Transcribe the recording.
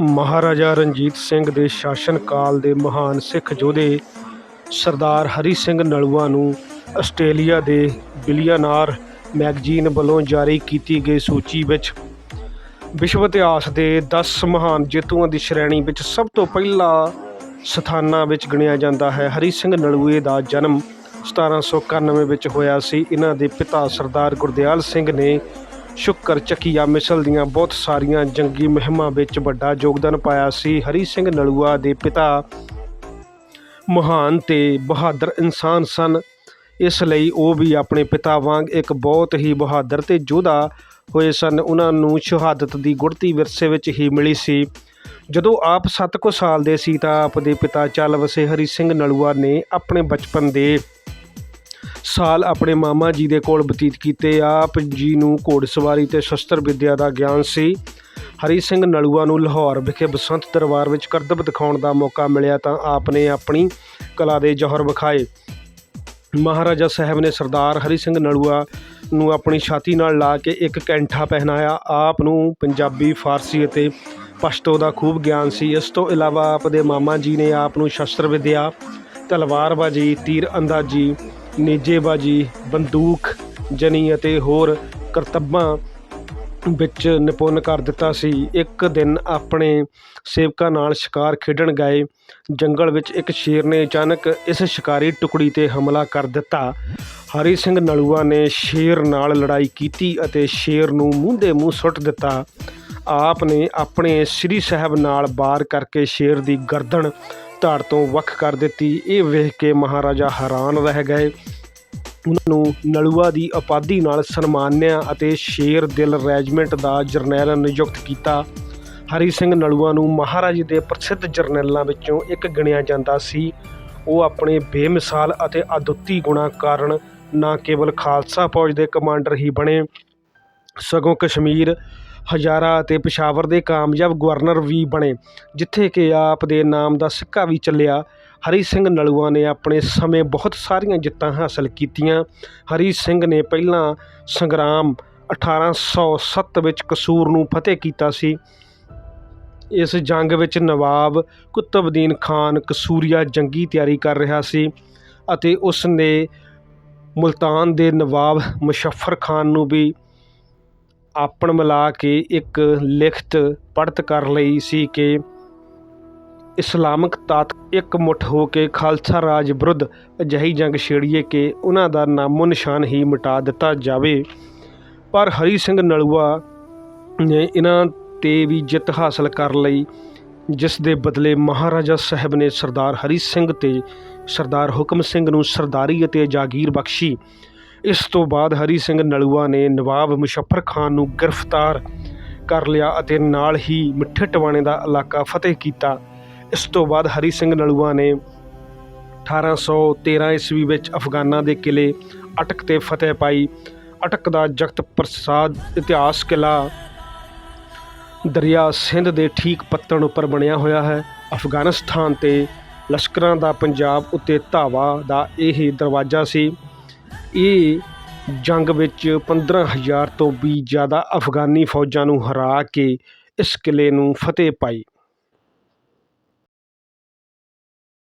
ਮਹਾਰਾਜਾ ਰਣਜੀਤ ਸਿੰਘ ਦੇ ਸ਼ਾਸਨ ਕਾਲ ਦੇ ਮਹਾਨ ਸਿੱਖ ਯੋਧੇ ਸਰਦਾਰ ਹਰੀ ਸਿੰਘ ਨਲੂਆ ਨੂੰ ਆਸਟ੍ਰੇਲੀਆ ਦੇ ਬਿਲੀਅਨਾਰ ਮੈਗਜ਼ੀਨ ਵੱਲੋਂ ਜਾਰੀ ਕੀਤੀ ਗਈ ਸੂਚੀ ਵਿੱਚ ਵਿਸ਼ਵ ਇਤਿਹਾਸ ਦੇ 10 ਮਹਾਨ ਜੇਤੂਆਂ ਦੀ ਸ਼੍ਰੇਣੀ ਵਿੱਚ ਸਭ ਤੋਂ ਪਹਿਲਾ ਸਥਾਨਾਂ ਵਿੱਚ ਗਿਣਿਆ ਜਾਂਦਾ ਹੈ। ਹਰੀ ਸਿੰਘ ਨਲੂਏ ਦਾ ਜਨਮ 1791 ਵਿੱਚ ਹੋਇਆ ਸੀ। ਇਹਨਾਂ ਦੇ ਪਿਤਾ ਸਰਦਾਰ ਗੁਰਦਿਆਲ ਸਿੰਘ ਨੇ ਸ਼ੁਕਰ ਚੱਕੀਆ ਮਿਸਲ ਦੀਆਂ ਬਹੁਤ ਸਾਰੀਆਂ ਜੰਗੀ ਮਹਿਮਾਂ ਵਿੱਚ ਵੱਡਾ ਯੋਗਦਾਨ ਪਾਇਆ ਸੀ। ਹਰੀ ਸਿੰਘ ਨਲੂਆ ਦੇ ਪਿਤਾ ਮਹਾਨ ਤੇ ਬਹਾਦਰ ਇਨਸਾਨ ਸਨ। ਇਸ ਲਈ ਉਹ ਵੀ ਆਪਣੇ ਪਿਤਾ ਵਾਂਗ ਇੱਕ ਬਹੁਤ ਹੀ ਬਹਾਦਰ ਤੇ ਯੋਧਾ ਹੋਏ ਸਨ। ਉਹਨਾਂ ਨੂੰ ਸ਼ਹਾਦਤ ਦੀ ਗੁੜਤੀ ਵਿਰਸੇ ਵਿੱਚ ਹੀ ਮਿਲੀ ਸੀ। ਜਦੋਂ ਆਪ 7 ਕੁ ਸਾਲ ਦੇ ਸੀ ਤਾਂ ਆਪ ਦੇ ਪਿਤਾ ਚੱਲ ਵਸੇ ਹਰੀ ਸਿੰਘ ਨਲੂਆ ਨੇ ਆਪਣੇ ਬਚਪਨ ਦੇ ਸਾਲ ਆਪਣੇ ਮਾਮਾ ਜੀ ਦੇ ਕੋਲ ਬਤੀਤ ਕੀਤੇ। ਆਪ ਜੀ ਨੂੰ ਘੋੜਸਵਾਰੀ ਤੇ ਸ਼ਸਤਰ ਵਿੱਦਿਆ ਦਾ ਗਿਆਨ ਸੀ। ਹਰੀ ਸਿੰਘ ਨਲੂਆ ਨੂੰ ਲਾਹੌਰ ਵਿਖੇ ਬਸੰਤ ਦਰਬਾਰ ਵਿੱਚ ਕਰਤੱਵ ਦਿਖਾਉਣ ਦਾ ਮੌਕਾ ਮਿਲਿਆ ਤਾਂ ਆਪ ਨੇ ਆਪਣੀ ਕਲਾ ਦੇ ਜੌਹਰ ਵਿਖਾਏ। ਮਹਾਰਾਜਾ ਸਾਹਿਬ ਨੇ ਸਰਦਾਰ ਹਰੀ ਸਿੰਘ ਨਲੂਆ ਨੂੰ ਆਪਣੀ ਛਾਤੀ ਨਾਲ ਲਾ ਕੇ ਇੱਕ ਕੈਂਠਾ ਪਹਿਨਾਇਆ। ਆਪ ਨੂੰ ਪੰਜਾਬੀ, ਫਾਰਸੀ ਅਤੇ ਪਸ਼ਤੋ ਦਾ ਖੂਬ ਗਿਆਨ ਸੀ। ਇਸ ਤੋਂ ਇਲਾਵਾ ਆਪ ਦੇ ਮਾਮਾ ਜੀ ਨੇ ਆਪ ਨੂੰ ਸ਼ਸਤਰ ਵਿਦਿਆ, ਤਲਵਾਰਬਾਜੀ, ਤੀਰ ਅੰਦਾਜ਼ੀ ਨੇਜੇਬਾਜੀ, ਬੰਦੂਕ, ਜਨੀ ਅਤੇ ਹੋਰ ਕਰਤੱਬਾਂ ਵਿੱਚ ਨਿਪੁੰਨ ਕਰ ਦਿੱਤਾ ਸੀ। ਇੱਕ ਦਿਨ ਆਪਣੇ ਸੇਵਕਾਂ ਨਾਲ ਸ਼ਿਕਾਰ ਖੇਡਣ ਗਏ। ਜੰਗਲ ਵਿੱਚ ਇੱਕ ਸ਼ੇਰ ਨੇ ਅਚਾਨਕ ਇਸ ਸ਼ਿਕਾਰੀ ਟੁਕੜੀ ਤੇ ਹਮਲਾ ਕਰ ਦਿੱਤਾ। ਹਰੀ ਸਿੰਘ ਨਲੂਆ ਨੇ ਸ਼ੇਰ ਨਾਲ ਲੜਾਈ ਕੀਤੀ ਅਤੇ ਸ਼ੇਰ ਨੂੰ ਮੂੰਹ ਦੇ ਮੂੰਹ ਸੁੱਟ ਦਿੱਤਾ। ਆਪ ਨੇ ਆਪਣੇ ਸ੍ਰੀ ਸਾਹਿਬ ਨਾਲ ਵਾਰ ਕਰਕੇ ਸ਼ੇਰ ਦੀ ਗਰਦਨ ਧੜ ਤੋਂ ਵੱਖ ਕਰ ਦਿੱਤੀ। ਇਹ ਵੇਖ ਕੇ ਮਹਾਰਾਜਾ ਹੈਰਾਨ ਰਹਿ ਗਏ। ਉਹਨਾਂ ਨੂੰ ਨਲੂਆ ਦੀ ਉਪਾਧੀ ਨਾਲ ਸਨਮਾਨਿਆ ਅਤੇ ਸ਼ੇਰ ਦਿਲ ਰੈਜੀਮੈਂਟ ਦਾ ਜਰਨੈਲ ਨਿਯੁਕਤ ਕੀਤਾ। ਹਰੀ ਸਿੰਘ ਨਲੂਆ ਨੂੰ ਮਹਾਰਾਜੇ ਦੇ ਪ੍ਰਸਿੱਧ ਜਰਨੈਲਾਂ ਵਿੱਚੋਂ ਇੱਕ ਗਿਣਿਆ ਜਾਂਦਾ ਸੀ। ਉਹ ਆਪਣੇ ਬੇਮਿਸਾਲ ਅਤੇ ਅਦੁੱਤੀ ਗੁਣਾਂ ਕਾਰਨ ਨਾ ਕੇਵਲ ਖਾਲਸਾ ਫੌਜ ਦੇ ਕਮਾਂਡਰ ਹੀ ਬਣੇ, ਸਗੋਂ ਕਸ਼ਮੀਰ ਹਜ਼ਾਰਾ ਅਤੇ ਪਿਸ਼ਾਵਰ ਦੇ ਕਾਮਯਾਬ ਗਵਰਨਰ ਵੀ ਬਣੇ, ਜਿੱਥੇ ਕਿ ਆਪ ਦੇ ਨਾਮ ਦਾ ਸਿੱਕਾ ਵੀ ਚੱਲਿਆ। ਹਰੀ ਸਿੰਘ ਨਲੂਆ ਨੇ ਆਪਣੇ ਸਮੇਂ ਬਹੁਤ ਸਾਰੀਆਂ ਜਿੱਤਾਂ ਹਾਸਲ ਕੀਤੀਆਂ। ਹਰੀ ਸਿੰਘ ਨੇ ਪਹਿਲਾਂ ਸੰਗਰਾਮ 1807 ਵਿੱਚ ਕਸੂਰ ਨੂੰ ਫਤਿਹ ਕੀਤਾ ਸੀ। ਇਸ ਜੰਗ ਵਿੱਚ ਨਵਾਬ ਕੁਤਬਦੀਨ ਖਾਨ ਕਸੂਰੀਆ ਜੰਗੀ ਤਿਆਰੀ ਕਰ ਰਿਹਾ ਸੀ ਅਤੇ ਉਸ ਨੇ ਮੁਲਤਾਨ ਦੇ ਨਵਾਬ ਮੁਸ਼ੱਫਰ ਖਾਨ ਨੂੰ ਵੀ ਆਪਣ ਮਿਲਾ ਕੇ ਇੱਕ ਲਿਖਤ ਪੜਤ ਕਰ ਲਈ ਸੀ ਕਿ ਇਸਲਾਮਿਕ ਤਾਤ ਇੱਕ ਮੁੱਠ ਹੋ ਕੇ ਖਾਲਸਾ ਰਾਜ ਵਿਰੁੱਧ ਅਜਿਹੀ ਜੰਗ ਛੇੜੀਏ ਕਿ ਉਹਨਾਂ ਦਾ ਨਾਮੋ ਨਿਸ਼ਾਨ ਹੀ ਮਿਟਾ ਦਿੱਤਾ ਜਾਵੇ। ਪਰ ਹਰੀ ਸਿੰਘ ਨਲੂਆ ਨੇ ਇਹਨਾਂ ਤੇ ਵੀ ਜਿੱਤ ਹਾਸਲ ਕਰ ਲਈ, ਜਿਸ ਦੇ ਬਦਲੇ ਮਹਾਰਾਜਾ ਸਾਹਿਬ ਨੇ ਸਰਦਾਰ ਹਰੀ ਸਿੰਘ ਤੇ ਸਰਦਾਰ ਹੁਕਮ ਸਿੰਘ ਨੂੰ ਸਰਦਾਰੀ ਅਤੇ ਜਾਗੀਰ ਬਖਸ਼ੀ। ਇਸ ਤੋਂ ਬਾਅਦ ਹਰੀ ਸਿੰਘ ਨਲੂਆ ਨੇ ਨਵਾਬ ਮੁਸ਼ੱਫਰ ਖਾਨ ਨੂੰ ਗ੍ਰਿਫਤਾਰ ਕਰ ਲਿਆ ਅਤੇ ਨਾਲ ਹੀ ਮਿੱਠੇ ਟਵਾਣੇ ਦਾ ਇਲਾਕਾ ਫਤਿਹ ਕੀਤਾ। ਇਸ ਤੋਂ ਬਾਅਦ ਹਰੀ ਸਿੰਘ ਨਲੂਆ ਨੇ 1813 ਈਸਵੀ ਵਿੱਚ ਅਫਗਾਨਾਂ ਦੇ ਕਿਲੇ ਅਟਕ ਤੇ ਫਤਿਹ ਪਾਈ। ਅਟਕ ਦਾ ਜਗਤ ਪ੍ਰਸਾਦ ਇਤਿਹਾਸ ਕਿਲਾ ਦਰਿਆ ਸਿੰਧ ਦੇ ਠੀਕ ਪੱਤਣ ਉੱਪਰ ਬਣਿਆ ਹੋਇਆ ਹੈ। ਅਫਗਾਨਿਸਤਾਨ ਤੇ ਲਸ਼ਕਰਾਂ ਦਾ ਪੰਜਾਬ ਉੱਤੇ ਧਾਵਾ ਦਾ ਇਹ ਦਰਵਾਜ਼ਾ ਸੀ। ਇਹ ਜੰਗ ਵਿੱਚ 15000 ਤੋਂ ਵੀ ਜ਼ਿਆਦਾ ਅਫਗਾਨੀ ਫੌਜਾਂ ਨੂੰ ਹਰਾ ਕੇ ਇਸ ਕਿਲ੍ਹੇ ਨੂੰ ਫਤਿਹ ਪਾਈ।